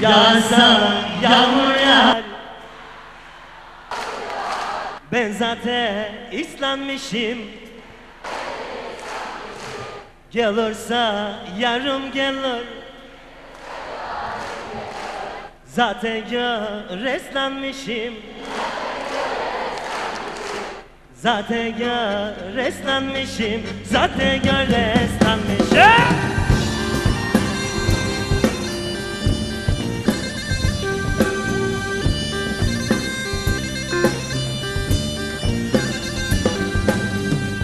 Yağsa yağmur yağar. Ben zaten islanmışım Gelirse yarım gelir. Zaten reslanmışım. Zaten reslanmışım. Zaten reslanmışım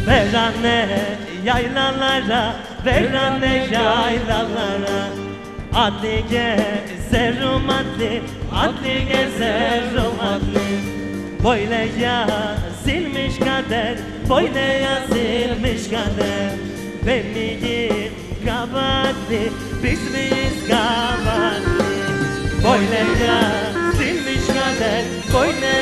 Verane yaylalara, verane yaylalara. Adli gezerum adli, adli gezerum adli Böyle yazılmış kader, böyle yazılmış kader. Ben miyim kabahatli, biz miyiz kabahatli? Böyle yazılmış kader, böyle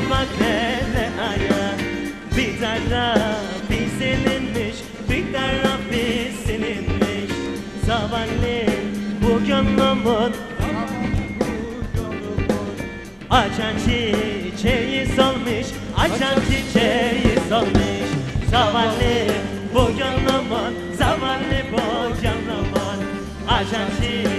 hele aya Bir taraf silinmiş, bir taraf silinmiş Zavallı bu gönlümün Açan çiçeği solmuş, açan çiçeği solmuş. Zavallı bu gönlümün, zavallı bu gönlümün Açan çiçeği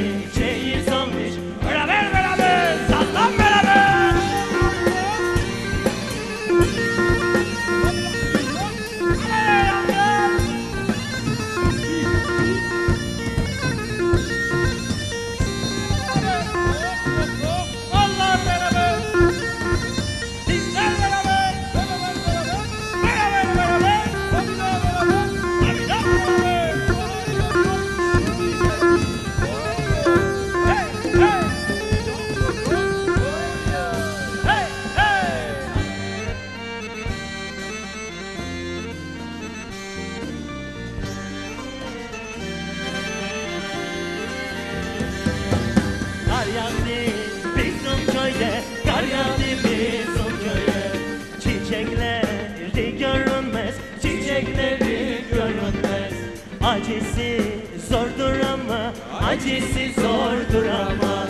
zordur ama, acısı zordur ama.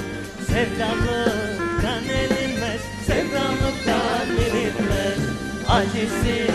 Sevdalıktan elinmez, sevdalıktan elinmez Acısı